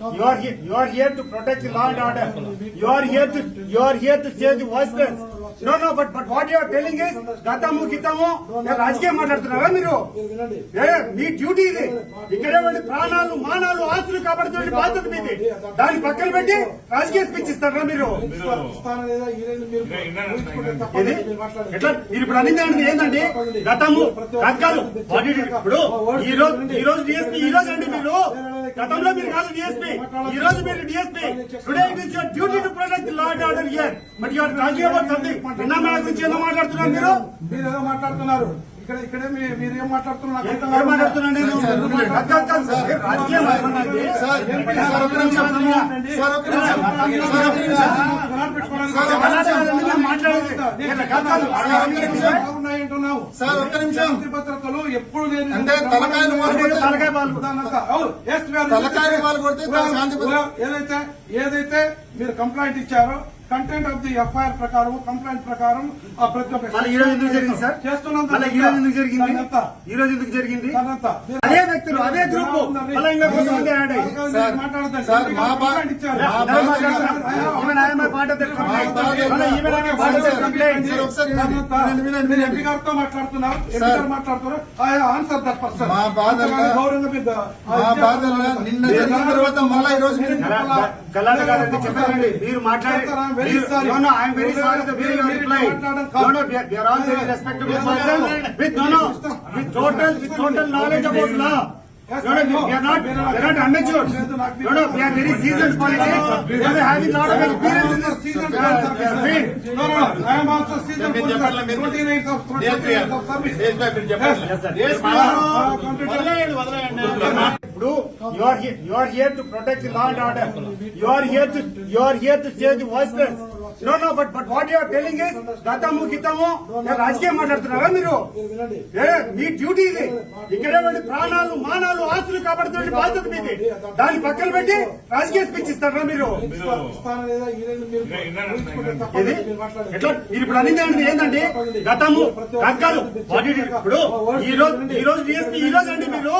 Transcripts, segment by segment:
You are here, you are here to protect the law and order. You are here to, you are here to save the voiceless. No no but but what your telling is గతము గితము రాజకీయం మాట్లాడుతున్నారా మీరు? మీ duty ఇది. ఇక్కడే ఉండి ప్రాణాలు మానాలు ఆస్తులు కాపాడుతున్న బాధ్యత మీది. దాన్ని పక్కన పెట్టి రాజకీయ స్పీచ్ ఇస్తారా మీరు? మీరు ఎట్లా? మీరు ఇప్పుడు అనింది ఏంటి? ఏంటండి గతము కాదు ఇప్పుడు ఈ రోజు ఈ రోజు డిఎస్పీ ఈ రోజు అండి మీరు. గతంలో మీరు కాదు డిఎస్పీ ఈ రోజు మీరు DSP today it is your duty to protect law and order year but your talking about something గురించి మాట్లాడుతున్నారు మీరు మీరు ఏదో మాట్లాడుతున్నారు ఇక్కడ ఇక్కడే మీరు ఏం సార్. ఒక్క నిమిషం భద్రతలు ఎప్పుడు లేని అంటే తలకాయలు తలకాయ తలకాయలు ఏదైతే ఏదైతే మీరు కంప్లైంట్ ఇచ్చారో కంటెంట్ ఆఫ్ ది ఎఫ్ఐఆర్ ప్రకారం కంప్లైంట్ ప్రకారం ఆ ప్రతి ఒక్క మళ్ళీ ఈ రోజు ఎందుకు జరిగింది సార్? చేస్తున్నాం ఈ రోజు ఎందుకు జరిగింది? దానంతా. ఈ రోజు ఎందుకు జరిగింది? అదే వ్యక్తులు అదే గ్రూప్. మా నిన్న జరిగిన తర్వాత మళ్ళా ఈ రోజు మీరు గల- గలాట గారండి చెప్పారండి మీరు మాట్లాడి I'm very sorry the way you reply no no we are all very respectable person with no no with total with total knowledge about law No, no, we are not, we are not amateurs. No, no, we are very seasoned politics. We are having lot of experience in this season. No, no, I am also seasoned మీరు police. చెప్పండి, మీరు- 29 years of- 29 years of service. Desh back మీరు చెప్పండి. Yes, sir. దేశ్ Yes, back. ఇప్పుడు you are here you are here to protect the law and order you are here to you are here to save the voiceless no no but but what your telling is గతము గితము రాజకీయం మాట్లాడుతున్నారా మీరు? మీ duty ఇది. ఇక్కడే వెళ్ళి ప్రాణాలు మానాలు ఆస్తులు కాపాడుతున్న బాధ్యత మీది. దాన్ని పక్కన పెట్టి రాజకీయ స్పీచ్ ఇస్తారా మీరు? ఇది? ఎట్లా? మీరు ఇప్పుడు అనింది ఏంటి? ఏంటండి గతము కాదు ఇప్పుడు ఈ రోజు ఈ రోజు ఈ రోజు అండి మీరు?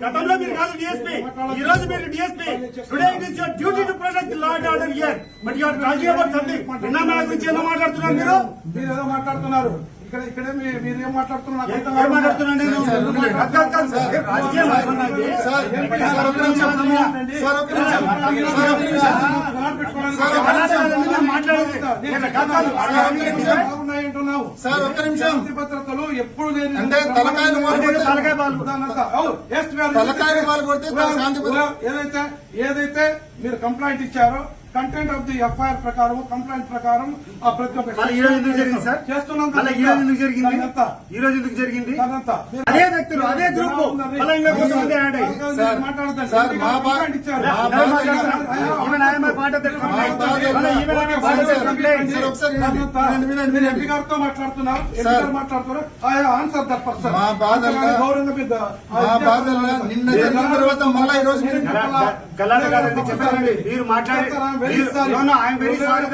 గతంలో మీరు కాదు డిఎస్పీ ఈ రోజు మీరు DSP today it is your duty to protect law and order here but you are talking about something నిన్న మన గురించి ఏదో మాట్లాడుతున్నారు మీరు మీరు ఏదో మాట్లాడుతున్నారు ఇక్కడ ఇక్కడే మీరు ఏం మాట్లాడుతున్నారు. మాట్లాడుతున్నాను రాజకీయం సార్ ఒక్క నిమిషం ఎప్పుడు లేని అంటే తలకాయలు తలకాయ ఏదైతే ఏదైతే మీరు కంప్లైంట్ ఇచ్చారో కంటెంట్ ఆఫ్ ది ఎఫ్ఐఆర్ ప్రకారం కంప్లైంట్ ప్రకారం ఆ ప్రతి ఒక్క ఈ రోజు ఎందుకు జరిగింది సార్ చేస్తున్నాం మళ్ళీ ఈ రోజు ఎందుకు జరిగింది దానంతా. ఈ రోజు ఎందుకు జరిగింది అదే వ్యక్తులు అదే గ్రూప్ ఎంపీ గారితో మాట్లాడుతున్నారు. మాట్లాడుతున్నారు. ఆన్సర్ దట్ పర్సన్ మా బాధల్లా- గౌరవంగా మీరు మా బాధల్లా నిన్న జరిగిన తర్వాత మళ్ళా ఈ రోజు చెప్పారండి మీరు మాట్లాడి I'm very sorry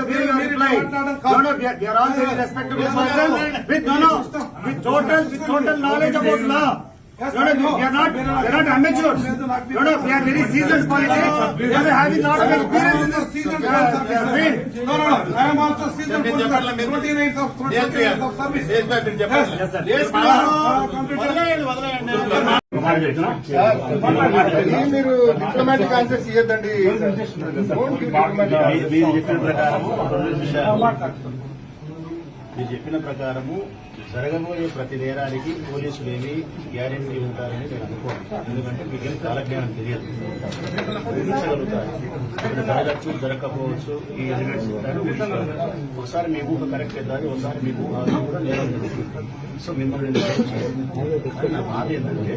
no with total with total knowledge about law No, no, we are not, we are not amateurs. No, no, we are very seasoned politics. We are having lot of experience in this season. No, no, no. I am also seasoned మీరు- 29 years of- 29 దేశ్ years of service. Yes, sir. Ah, back. computer- ఇది మీరు diplomatic answers ఇవ్వద్దండి మీరు చెప్పిన విషయాలు మీరు చెప్పిన ప్రకారము జరగబోయే ప్రతి నేరానికి పోలీసులు ఏమి గ్యారెంటీ ఉంటారని నేను అనుకోను. ఎందుకంటే మీకు కాలజ్ఞానం తెలియదు. ఊహించగలుగుతారు. ఇక్కడ జరగచ్చు జరగకపోవచ్చు ఈ ఎలిమెంట్స్ ఉంటారు ఒకసారి మీ ఊహ కరెక్ట్ అవుతుంది ఒకసారి మీకు కూడా నేరం జరుగుతుంది సో మిమ్మల్ని కానీ నా బాధ ఏంటంటే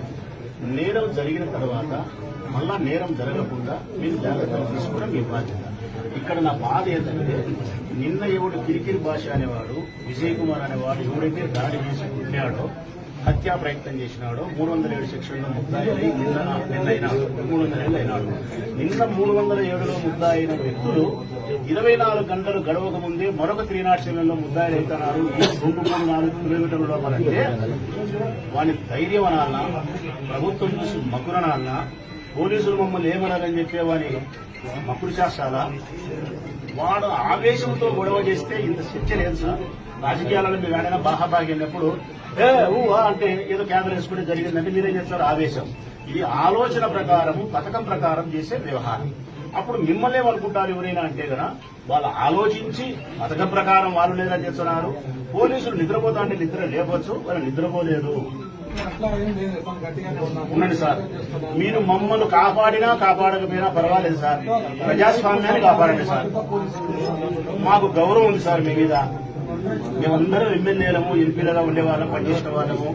నేరం జరిగిన తర్వాత మళ్ళా నేరం జరగకుండా మీరు జాగ్రత్తలు తీసుకోవడం మీ బాధ్యత. ఇక్కడ నా బాధ ఏంటంటే నిన్న ఎవడు కిరికిరి భాష అనేవాడు విజయ్ కుమార్ అనేవాడు ఎవడైతే దాడి చేసి పుట్టినాడో హత్యా ప్రయత్నం చేసినాడో మూడు వందల ఏడు సెక్షన్లో ముద్దాయి నిన్న నిన్న అయినాడు మూడు వందల ఏళ్ళు అయినాడు నిన్న మూడు వందల ఏడులో ముద్దాయి అయిన వ్యక్తులు ఇరవై నాలుగు గంటలు గడవక ముందే మరొక త్రీ నాట్ సెవెన్లో ముద్దాయిలు అవుతున్నారు రెండు మూడు నాలుగు కిలోమీటర్ల లోపలంటే వాని ధైర్యం అనాలన్నా ప్రభుత్వం చూసి మకురనాలన్నా పోలీసులు మమ్మల్ని ఏమన్నారని చెప్పేవాని మప్పుడు చేస్తారా? వాడు ఆవేశంతో గొడవ చేస్తే ఇంత శిక్ష లేదు సార్. రాజకీయాలలో మీరు ఏడైనా బాహాబాగి ఏ ఊ అంటే ఏదో కేంద్రం వేసుకుంటే జరిగిందంటే మీరేం చేస్తారు? ఆవేశం. ఇది ఆలోచన ప్రకారం పథకం ప్రకారం చేసే వ్యవహారం. అప్పుడు మిమ్మల్ని ఏమనుకుంటారు ఎవరైనా అంటే కదా వాళ్ళు ఆలోచించి పథకం ప్రకారం వాళ్ళు లేదా చేస్తున్నారు పోలీసులు నిద్రపోతా అంటే నిద్ర లేపచ్చు వాళ్ళు నిద్రపోలేదు. ఉండండి సార్. మీరు మమ్మల్ని కాపాడినా కాపాడకపోయినా పర్వాలేదు సార్. ప్రజాస్వామ్యాన్ని కాపాడండి సార్. మాకు గౌరవం ఉంది సార్ మీ మీద. మేమందరం ఎమ్మెల్యేలము ఎంపీలుగా ఉండేవాళ్ళం పనిచేసిన వాళ్ళము.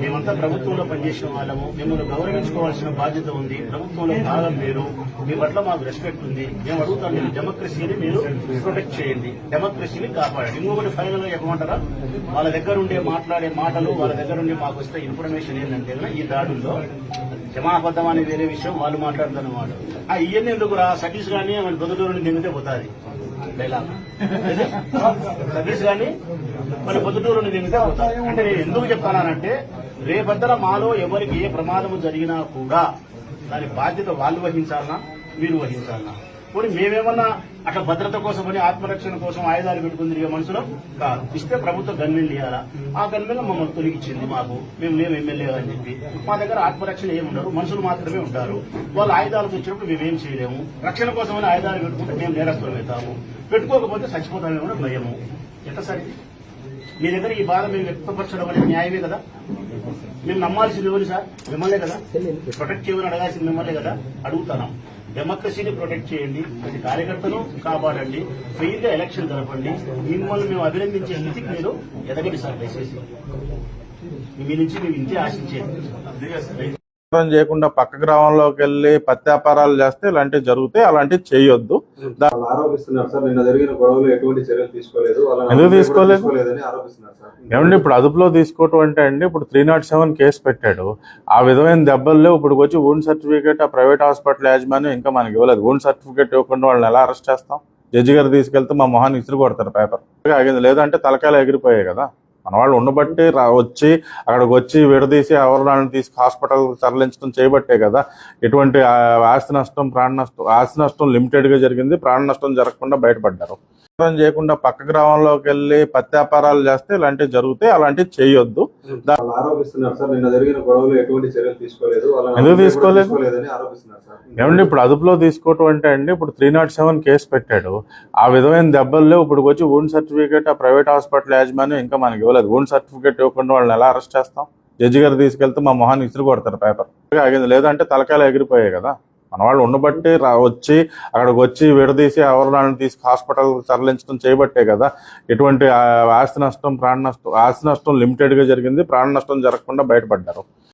మేమంతా ప్రభుత్వంలో పనిచేసిన వాళ్ళము. మిమ్మల్ని గౌరవించుకోవాల్సిన బాధ్యత ఉంది. ప్రభుత్వంలో భాగం మీరు. మీ పట్ల మాకు రెస్పెక్ట్ ఉంది. మేము అడుగుతాం మీరు డెమోక్రసీని మీరు ప్రొటెక్ట్ చేయండి. డెమోక్రసీని కాపాడండి. ఇంకొకటి ఫైనల్గా చెప్పమంటారా? వాళ్ళ దగ్గర ఉండే మాట్లాడే మాటలు వాళ్ళ దగ్గర ఉండి మాకు వస్తే ఇన్ఫర్మేషన్ ఏంటంటే ఈ దాడుల్లో క్షమాబద్ధం అనే వేరే విషయం. వాళ్ళు మాట్లాడుతున్నమాట ఆ ఇవన్నీ ఎందుకు రా సతీష్ గానీ ఆమె బొద్దుటూరు నిందితే పోతాది. డైలాగ్. అదే. సతీష్ గానీ పొద్దుటూరు అంటే నేను ఎందుకు చెప్తానంటే రేపద్దల మాలో ఎవరికి ఏ ప్రమాదము జరిగినా కూడా దాని బాధ్యత వాళ్ళు వహించాలనా మీరు వహించాలనా? పోనీ మేమేమన్నా అట్లా భద్రత కోసం అని ఆత్మరక్షణ కోసం ఆయుధాలు పెట్టుకుని తిరిగే మనుషులు కాదు. ఇస్తే ప్రభుత్వం గన్మెల్ ఇవ్వాలా ఆ గన్మెన్ మమ్మల్ని తొలగించింది మాకు. మేము మేము ఎమ్మెల్యే అని చెప్పి. మా దగ్గర ఆత్మరక్షణ ఏమి ఉండరు మనుషులు మాత్రమే ఉంటారు. వాళ్ళు ఆయుధాలు తెచ్చినప్పుడు మేమేం చేయలేము? రక్షణ కోసం అని ఆయుధాలు పెట్టుకుంటే మేము నేరస్తులం అవుతాము. పెట్టుకోకపోతే చచ్చిపోతామేమో భయము. ఎట్లా సరే మీ దగ్గర ఈ బాధ మేము వ్యక్తపరచడం అనేది న్యాయమే కదా? మేము నమ్మాల్సింది ఎవరు సార్? మిమ్మల్నే కదా? ప్రొటెక్ట్ చేయమని అడగాల్సింది మిమ్మల్నే కదా? అడుగుతున్నాం డెమోక్రసీని ప్రొటెక్ట్ చేయండి. ప్రతి కార్యకర్తను కాపాడండి. ఫెయిల్గా ఎలక్షన్ జరపండి. మిమ్మల్ని మేము అభినందించే స్థితికి మీరు ఎదగండి సార్ దయచేసి. మీ నుంచి మేము ఇంతే ఆశించేది. వ్యాపారం చేయకుండా పక్క గ్రామంలోకి వెళ్ళి పత్తి వ్యాపారాలు చేస్తే ఇలాంటివి జరుగుతాయి అలాంటివి చేయొద్దు. ఎందుకు తీసుకోలేదు? ఏమండి ఇప్పుడు అదుపులో తీసుకోవటం అంటే అండి ఇప్పుడు త్రీ నాట్ సెవెన్ కేసు పెట్టాడు. ఆ విధమైన దెబ్బల్లో ఇప్పుడు వచ్చి ఓన్ సర్టిఫికేట్ ఆ ప్రైవేట్ హాస్పిటల్ యాజమాన్యం ఇంకా మనకి ఇవ్వలేదు. ఓన్ సర్టిఫికేట్ ఇవ్వకుండా వాళ్ళని ఎలా అరెస్ట్ చేస్తాం? జడ్జి గారు తీసుకెళ్తే మా మొహాన్ని ఇసురు కొడతారు పేపర్ ఆగింది లేదంటే తలకాయలు ఎగిరిపోయాయి కదా. మన వాళ్ళు ఉండబట్టి రా- వచ్చి అక్కడికి వచ్చి విడదీసి ఎవరిని తీసి హాస్పిటల్ తరలించడం చేయబట్టే కదా. ఎటువంటి ఆస్తి నష్టం ప్రాణ నష్టం ఆస్తి నష్టం లిమిటెడ్గా జరిగింది. ప్రాణ నష్టం జరగకుండా బయటపడ్డారు. వ్యాపారం చేయకుండా పక్క గ్రామంలోకి వెళ్ళి పత్తి వ్యాపారాలు చేస్తే ఇలాంటివి జరుగుతాయి అలాంటివి చేయొద్దు. ఎందుకు తీసుకోలేదు? ఏమండి ఇప్పుడు అదుపులో తీసుకోవటం అంటే అండి ఇప్పుడు త్రీ నాట్ సెవెన్ కేసు పెట్టాడు. ఆ విధమైన దెబ్బల్లో ఇప్పుడు వచ్చి ఓన్ సర్టిఫికేట్ ఆ ప్రైవేట్ హాస్పిటల్ యాజమాన్యం ఇంకా మనకి ఇవ్వలేదు. ఓన్ సర్టిఫికేట్ ఇవ్వకుండా వాళ్ళని ఎలా అరెస్ట్ చేస్తాం? జడ్జి గారు తీసుకెళ్తే మా మొహాన్ని ఇసురు కొడతారు పేపర్. ఆగింది. లేదంటే తలకాయలు ఎగిరిపోయాయి కదా. మన వాళ్ళు ఉండబట్టి రా- వచ్చి అక్కడికి వచ్చి విడదీసి ఎవరిని తీసి హాస్పిటల్ తరలించడం చేయబట్టే కదా. ఎటువంటి ఆస్తి నష్టం ప్రాణ నష్టం ఆస్తి నష్టం లిమిటెడ్గా జరిగింది. ప్రాణ నష్టం జరగకుండా బయటపడ్డారు.